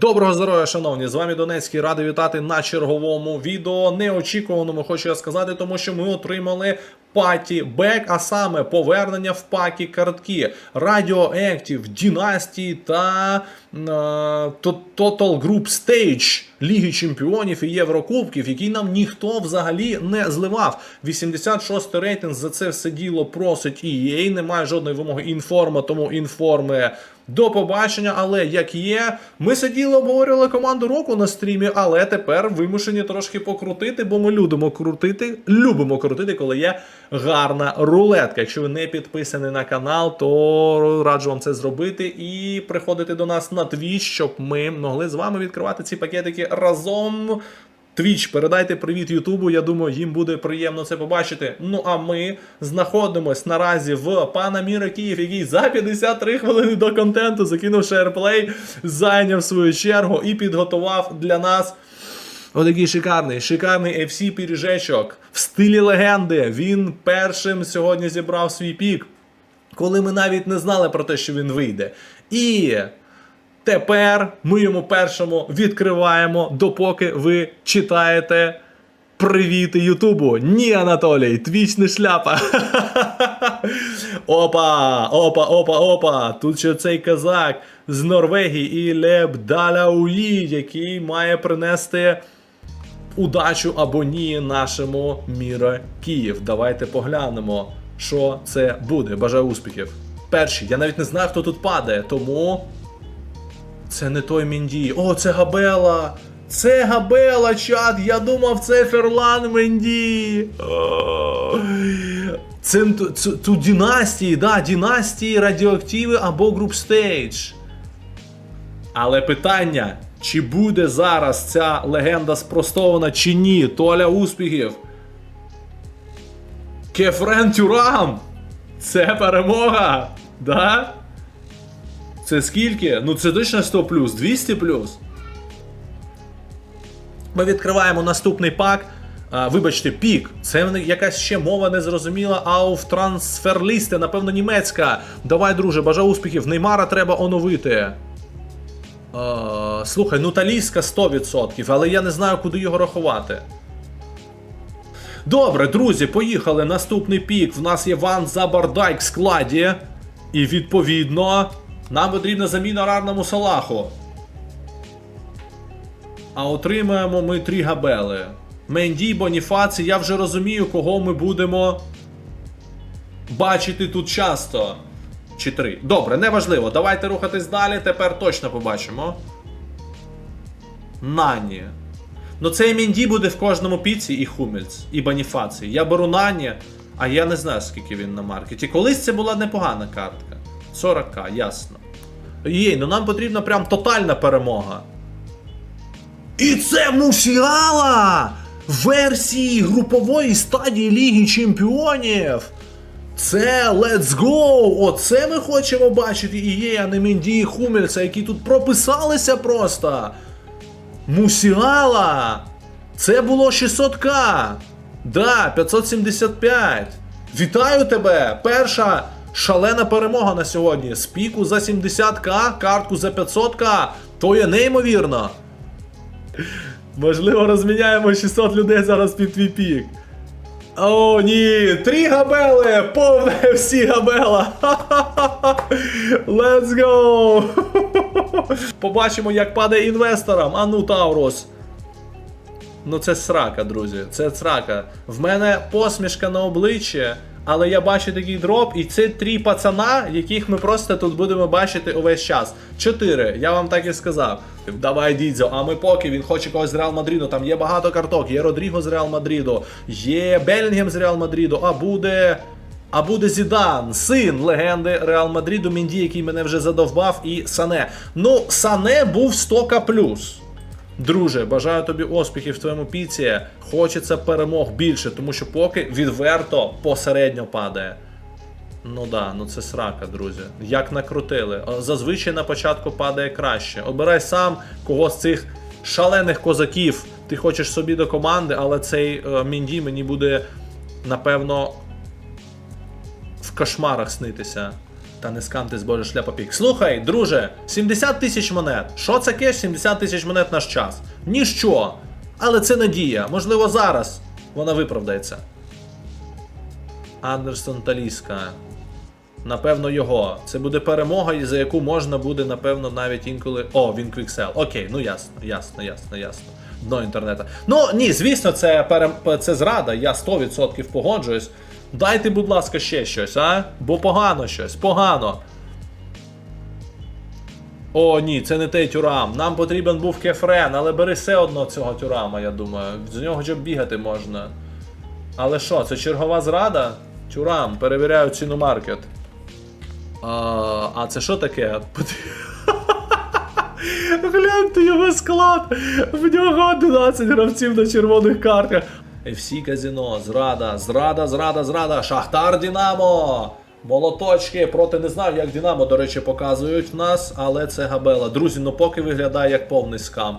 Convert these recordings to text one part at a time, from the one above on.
Доброго здоров'я, шановні! З вами Донецький. Радий вітати на черговому відео. Неочікуваному хочу я сказати, тому що ми отримали паті бек, а саме повернення в пакі картки. Radioactive, Dynasty та е, Total Group Ліги Чемпіонів і Єврокубків, які нам ніхто взагалі не зливав. 86 рейтинг за це все діло просить EA, немає жодної вимоги інформа, тому інформи до побачення, але як є, ми сиділи, обговорювали команду року на стрімі, але тепер вимушені трошки покрутити, бо ми любимо крутити, любимо крутити, коли є гарна рулетка. Якщо ви не підписані на канал, то раджу вам це зробити і приходити до нас на Twitch, щоб ми могли з вами відкривати ці пакетики разом. Твіч, передайте привіт Ютубу. Я думаю, їм буде приємно це побачити. Ну а ми знаходимось наразі в пана Міра Київ, який за 53 хвилини до контенту закинув шерплей, зайняв свою чергу і підготував для нас. Отакий шикарний, шикарний FC піріжечок в стилі легенди. Він першим сьогодні зібрав свій пік, коли ми навіть не знали про те, що він вийде. І Тепер ми йому першому відкриваємо, допоки ви читаєте привіти Ютубу. Ні, Анатолій, твіч не шляпа. опа, опа, опа, опа. Тут ще цей казак з Норвегії і Леб Даляуї, який має принести удачу або ні нашому Міра Київ. Давайте поглянемо, що це буде. Бажаю успіхів. Перший, я навіть не знаю, хто тут падає, тому. Це не той Мінді. О, це Габела! Це Габела, чат! Я думав, це Ферлан Менді. Це ту- династії, да, династії, радіоактиви або груп стейдж. Але питання, чи буде зараз ця легенда спростована чи ні? Толя успіхів. Кефрен Тюрам! Це перемога! Да? Це скільки? Ну це точно 100 плюс, 200 плюс. Ми відкриваємо наступний пак. А, вибачте, пік. Це якась ще мова незрозуміла. Ауф трансферлісти, напевно, німецька. Давай, друже, бажаю успіхів. Неймара треба оновити. А, слухай, ну талійська 100%, але я не знаю, куди його рахувати. Добре, друзі, поїхали. Наступний пік. В нас є Ван Забардайк в складі. І відповідно, нам потрібна заміна рарному салаху. А отримаємо ми три габели. Менді, Боніфаці, я вже розумію, кого ми будемо бачити тут часто. Чи три. Добре, неважливо. Давайте рухатись далі. Тепер точно побачимо. Нані. Ну цей Менді буде в кожному піці і Хумельц, і Боніфаці. Я беру Нані, а я не знаю, скільки він на маркеті. Колись це була непогана картка. 40к, ясно. Єй, ну нам потрібна прям тотальна перемога. І це Мусіала! Версії групової стадії Ліги Чемпіонів! Це Let's Go! Оце ми хочемо бачити і є, а не і Хумельца, які тут прописалися просто. Мусіала! Це було 600к! Да, 575. Вітаю тебе! Перша шалена перемога на сьогодні. З піку за 70к, картку за 500к. То є неймовірно. Можливо, розміняємо 600 людей зараз під твій пік. О, ні! Три габели! Повне всі габела! Let's go! Побачимо, як падає інвесторам. А ну, Таурус. Ну, це срака, друзі. Це срака. В мене посмішка на обличчі, але я бачу такий дроп, і це три пацана, яких ми просто тут будемо бачити увесь час. Чотири, я вам так і сказав. Давай, Дідзо, а ми поки він хоче когось з Реал Мадриду. Там є багато карток, є Родріго з Реал Мадриду, є Белінгем з Реал Мадриду, а буде. А буде Зідан, син легенди Реал Мадриду, Мінді, який мене вже задовбав, і Сане. Ну, Сане був 100к плюс. Друже, бажаю тобі успіхів в твоєму піці. Хочеться перемог більше, тому що поки відверто посередньо падає. Ну да, ну це срака, друзі. Як накрутили. Зазвичай на початку падає краще. Обирай сам кого з цих шалених козаків ти хочеш собі до команди, але цей е, Мінді мені буде, напевно, в кошмарах снитися. Та не скам ти збоже шляпа пік. Слухай, друже, 70 тисяч монет. Що це кеш 70 тисяч монет наш час? Ніщо. Але це надія. Можливо, зараз вона виправдається. Андерсон Таліска. Напевно, його. Це буде перемога, за яку можна буде, напевно, навіть інколи. О, він квіксел. Окей, ну ясно, ясно, ясно, ясно. Дно інтернету. Ну ні, звісно, це перем... це зрада, я 100% погоджуюсь. Дайте, будь ласка, ще щось, а? Бо погано щось, погано. О, ні, це не той тюрам. Нам потрібен був кефрен, але бери все одно цього тюрама, я думаю. З нього б бігати можна. Але що, це чергова зрада? Тюрам, перевіряю ціну маркет. А, а це що таке? Гляньте його склад! В нього 11 гравців на червоних картах. FC казіно, зрада, зрада, зрада, зрада. Шахтар Дінамо! Молоточки проти не знаю, як Дінамо, до речі, показують в нас, але це габела. Друзі, ну поки виглядає як повний скам.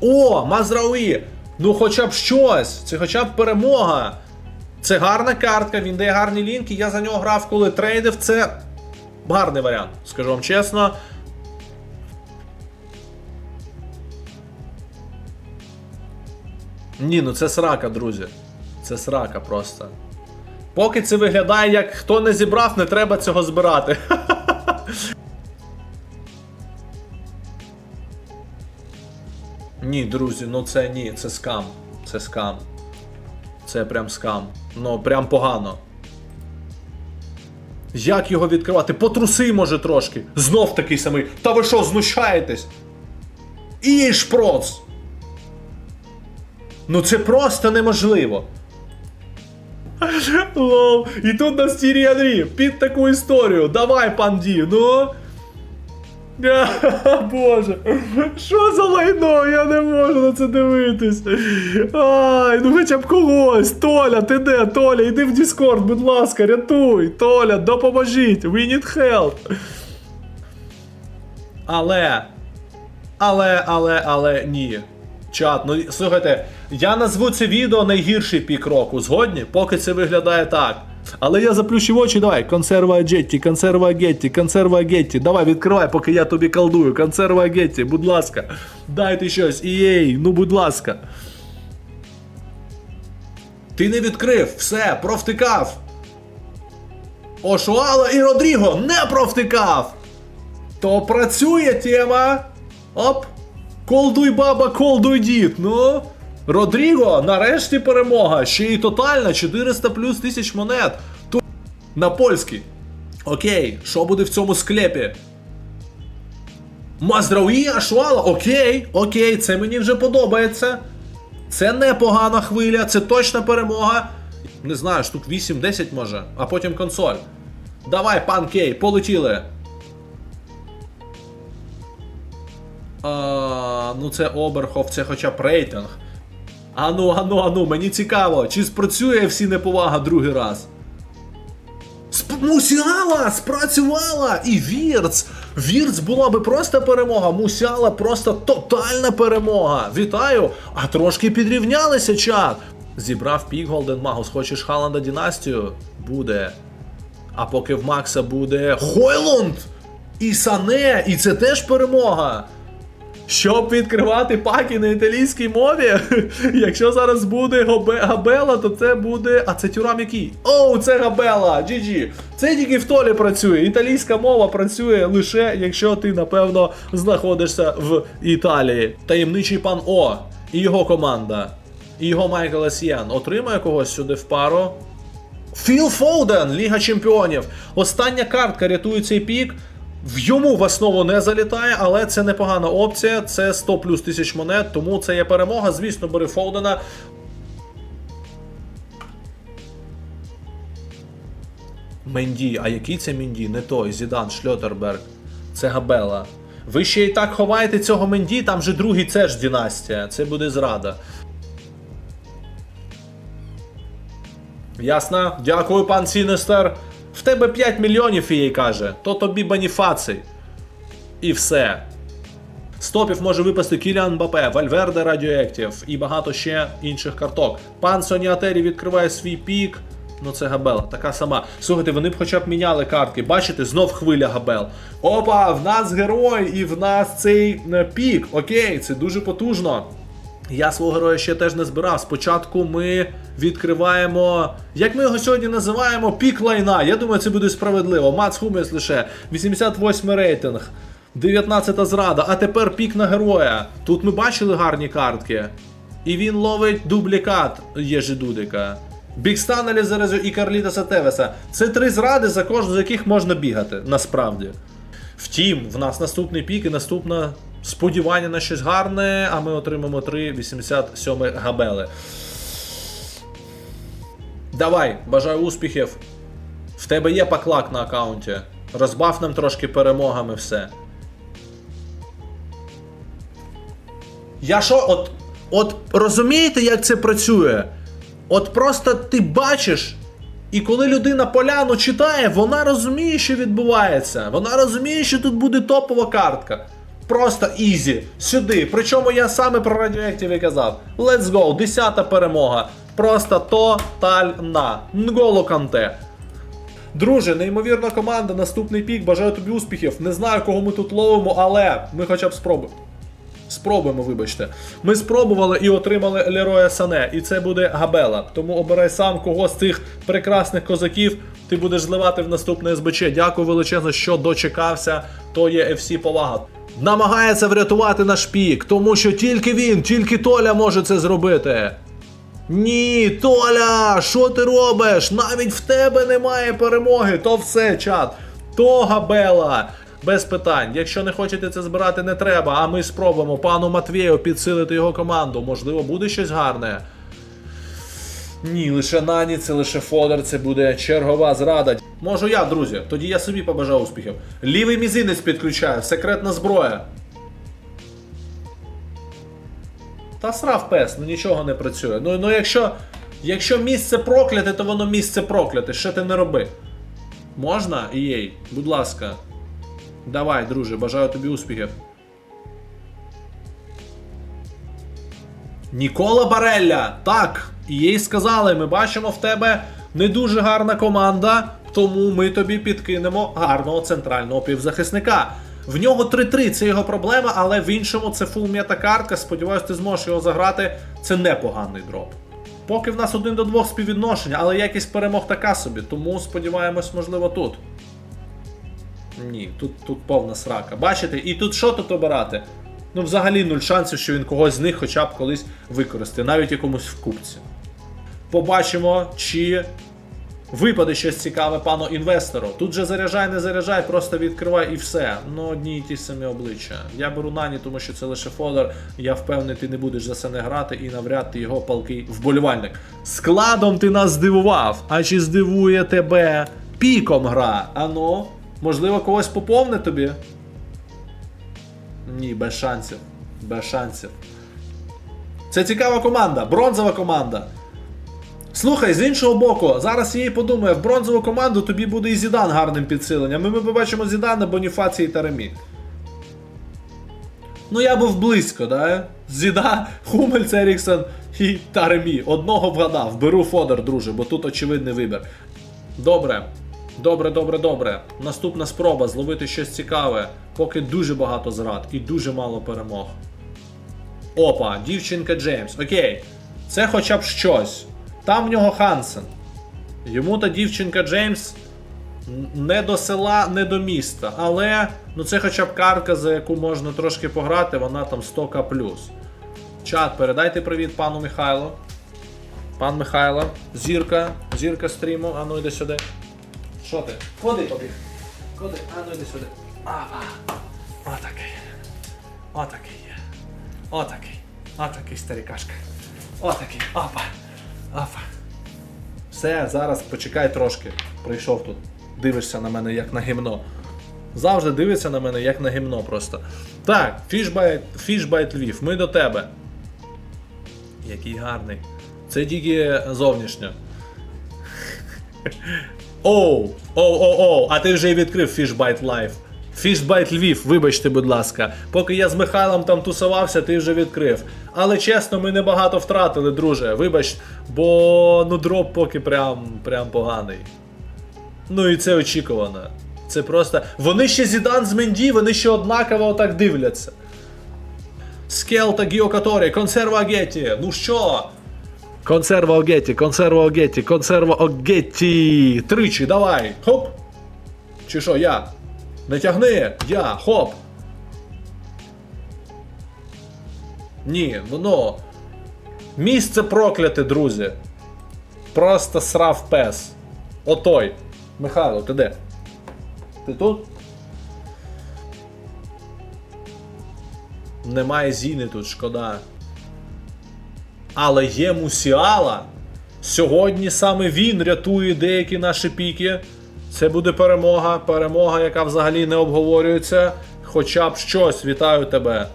О, Мазрауї! Ну хоча б щось! Це хоча б перемога. Це гарна картка, він дає гарні лінки. Я за нього грав, коли трейдив. Це гарний варіант, скажу вам чесно. Ні, ну це срака, друзі. Це срака просто. Поки це виглядає як хто не зібрав, не треба цього збирати. Ні, друзі, ну це ні, це скам. Це скам. Це прям скам. Ну, прям погано. Як його відкривати? Потруси, може, трошки. Знов такий самий. Та ви що, знущаєтесь? І шпроц! Ну це просто неможливо. Лол, і тут нас Тірі Анрі під таку історію. Давай, пан Ді, ну. Боже, що за лайно? Я не можу на це дивитись. Ай, ну хоча б когось. Толя, ти де? Толя, йди в Discord, будь ласка, рятуй. Толя, допоможіть. We need help. Але. Але, але, але ні. Чат, ну слухайте, я назву це відео найгірший пік року. Згодні, поки це виглядає так. Але я заплющив очі, давай. Консерва Агетті, консерва Агетті, консерва Агетті. Давай, відкривай, поки я тобі колдую. Консерва Агетті, будь ласка. Дайте щось. Ієй, ну будь ласка. Ти не відкрив, все, провтикав. Ошуала і Родріго не провтикав. То працює тема. Оп. Колдуй баба, колдуй дід. Ну. Родріго, нарешті перемога. Ще й тотальна 400 плюс тисяч монет. Ту... На польський. Окей, що буде в цьому склепі? Маздрауї Ашвала, окей, окей, це мені вже подобається. Це непогана хвиля, це точна перемога. Не знаю, штук 8-10 може, а потім консоль. Давай, пан Кей, полетіли. А, ну це Оберхоф, це хоча б рейтинг. Ану, ану, ану, мені цікаво, чи спрацює всі неповага другий раз. Сп... Мусіала спрацювала! І Вірц! Вірц була би просто перемога. Мусіала просто тотальна перемога. Вітаю! А трошки підрівнялися чат. Зібрав пік Голден Магус. Хочеш Халанда Дінастію? Буде. А поки в Макса буде Хойлунд! І Сане! І це теж перемога! Щоб відкривати паки на італійській мові, якщо зараз буде Габела, то це буде. А це тюрам який? Оу, це Габела! GG! Це тільки в толі працює. Італійська мова працює лише якщо ти, напевно, знаходишся в Італії. Таємничий пан О і його команда, і його Майкл Есіян отримає когось сюди в пару. Філ Фоуден, Ліга Чемпіонів. Остання картка рятує цей пік. В йому в основу не залітає, але це непогана опція. Це 100 плюс тисяч монет, тому це є перемога. Звісно, бери Фоудена. Менді, а який це Менді? Не той, Зідан, Шльотерберг. Це Габела. Ви ще і так ховаєте цього Менді, там же другий це ж династія. Це буде зрада. Ясно? Дякую, пан Сінестер. В тебе 5 мільйонів їй каже, то тобі Боніфаций. І все. Стопів може випасти Кіліан Мбапе, Вальверде Радіоектів і багато ще інших карток. Пан Соніатері відкриває свій пік. Ну це габела, така сама. Слухайте, вони б хоча б міняли картки. Бачите, знов хвиля габел. Опа, в нас герой, і в нас цей е, пік. Окей, це дуже потужно. Я свого героя ще теж не збирав. Спочатку ми відкриваємо. Як ми його сьогодні називаємо? Пік лайна. Я думаю, це буде справедливо. Мац Хумес лише 88 рейтинг. 19 зрада, а тепер пік на героя. Тут ми бачили гарні картки. І він ловить дублікат Єжи Дудика. Бікстан Елізарезу і Карлітаса Тевеса. Це три зради, за кожну з яких можна бігати, насправді. Втім, в нас наступний пік і наступне сподівання на щось гарне, а ми отримаємо 3,87 габели. Давай, бажаю успіхів. В тебе є паклак на аккаунті. Розбав нам трошки перемогами все. Я що, от. От розумієте, як це працює? От просто ти бачиш, і коли людина поляну читає, вона розуміє, що відбувається. Вона розуміє, що тут буде топова картка. Просто ізі. Сюди. Причому я саме про Radioactive і казав. Let's go, десята перемога. Просто тотальна. Нголо канте. Друже, неймовірна команда, наступний пік. Бажаю тобі успіхів. Не знаю, кого ми тут ловимо, але ми хоча б спробуємо. Спробуємо, вибачте. Ми спробували і отримали Лероя Сане, і це буде Габела. Тому обирай сам кого з цих прекрасних козаків ти будеш зливати в наступне СБЧ. Дякую величезно, що дочекався. То є FC повага. Намагається врятувати наш пік, тому що тільки він, тільки Толя може це зробити. Ні, Толя, що ти робиш? Навіть в тебе немає перемоги. То все, чат. То габела. Без питань. Якщо не хочете це збирати, не треба. А ми спробуємо пану Матвєю підсилити його команду. Можливо, буде щось гарне. Ні, лише Нані, це лише Фодор, це буде чергова зрада. Можу я, друзі. Тоді я собі побажаю успіхів. Лівий мізинець підключаю, секретна зброя. Та срав пес, ну нічого не працює. Ну, ну якщо, якщо місце прокляте, то воно місце прокляте. Що ти не роби? Можна? Єй, будь ласка. Давай, друже, бажаю тобі успіхів. Нікола Барелля! Так, і їй сказали, ми бачимо в тебе не дуже гарна команда, тому ми тобі підкинемо гарного центрального півзахисника. В нього 3-3, це його проблема, але в іншому це фул м'ята картка. Сподіваюсь, ти зможеш його заграти. Це непоганий дроп. Поки в нас один до двох співвідношення, але якість перемог така собі, тому сподіваємось, можливо, тут. Ні, тут, тут повна срака. Бачите, і тут що тут обирати? Ну, взагалі нуль шансів, що він когось з них хоча б колись використає, навіть якомусь в купці. Побачимо, чи випаде щось цікаве пану інвестору. Тут же заряджай, не заряджай, просто відкривай і все. Ну, одні й ті самі обличчя. Я беру Нані, тому що це лише фодер. Я впевнений, ти не будеш за це не грати і навряд ти його палкий вболівальник. Складом ти нас здивував. А чи здивує тебе піком гра? Ану, можливо, когось поповне тобі? Ні, без шансів. Без шансів. Це цікава команда, бронзова команда. Слухай, з іншого боку, зараз їй подумає, в бронзову команду тобі буде і Зідан гарним підсиленням. І ми побачимо Зідана, Боніфації та Ремі. Ну, я був близько, да? Зіда, Хумельц, Еріксон і Таремі. Одного вгадав. Беру Фодор, друже, бо тут очевидний вибір. Добре. Добре, добре, добре. Наступна спроба зловити щось цікаве, поки дуже багато зрад і дуже мало перемог. Опа, дівчинка Джеймс. Окей. Це хоча б щось. Там в нього Хансен. Йому та дівчинка Джеймс не до села, не до міста. Але ну це хоча б картка, за яку можна трошки пограти, вона там 100к. Чат, передайте привіт пану Михайлу. Пан Михайло, зірка, зірка стріму, а ну йди сюди. Що ти? Ходи побіг. Ходи, а ну йди сюди. А, а. Отакий. Отакий є. Отакий. Отакий старікашка. Отакий. Опа. Опа. Все, зараз почекай трошки. Прийшов тут. Дивишся на мене як на гімно. Завжди дивиться на мене як на гімно просто. Так, фішбайт, фішбайт Львів, ми до тебе. Який гарний. Це тільки зовнішньо. Оу, оу, оу, оу, а ти вже й відкрив Fishbite Live. Фішбайт Львів, вибачте, будь ласка. Поки я з Михайлом там тусувався, ти вже відкрив. Але чесно, ми небагато втратили, друже. Вибач, бо ну дроп поки прям, прям поганий. Ну і це очікувано. Це просто. Вони ще Зідан з Менді, вони ще однаково отак дивляться. Скел та Гіокаторі, консерва Огетті. Ну що? Консерва Огетті, консерва Огетті, консерва Огетті. Тричі, давай. Хоп. Чи що, я? Не тягни, я, хоп. Ні, воно. Місце прокляте, друзі. Просто срав пес. Отой. Михайло, ти де? Ти тут? Немає Зіни тут, шкода. Але є Мусіала. Сьогодні саме він рятує деякі наші піки. Це буде перемога, перемога, яка взагалі не обговорюється. Хоча б щось, вітаю тебе.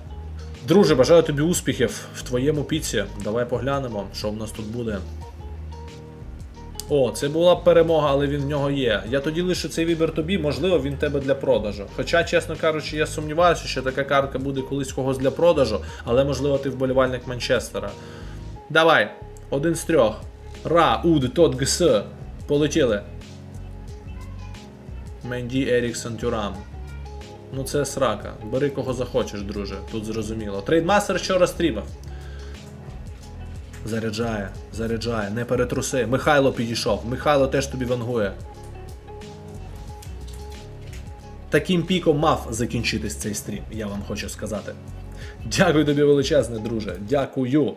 Друже, бажаю тобі успіхів в твоєму піці. Давай поглянемо, що в нас тут буде. О, це була б перемога, але він в нього є. Я тоді лишу цей вибір тобі, можливо, він тебе для продажу. Хоча, чесно кажучи, я сумніваюся, що така картка буде колись когось для продажу, але можливо ти вболівальник Манчестера. Давай, один з трьох. Ра, Уд, Тот, ГС. Полетіли. Менді, Еріксон, Тюрам. Ну це срака. Бери кого захочеш, друже. Тут зрозуміло. Трейдмастер що розстрімав. Заряджає, заряджає, не перетруси. Михайло підійшов. Михайло теж тобі вангує. Таким піком мав закінчитись цей стрім, я вам хочу сказати. Дякую тобі величезне, друже. Дякую.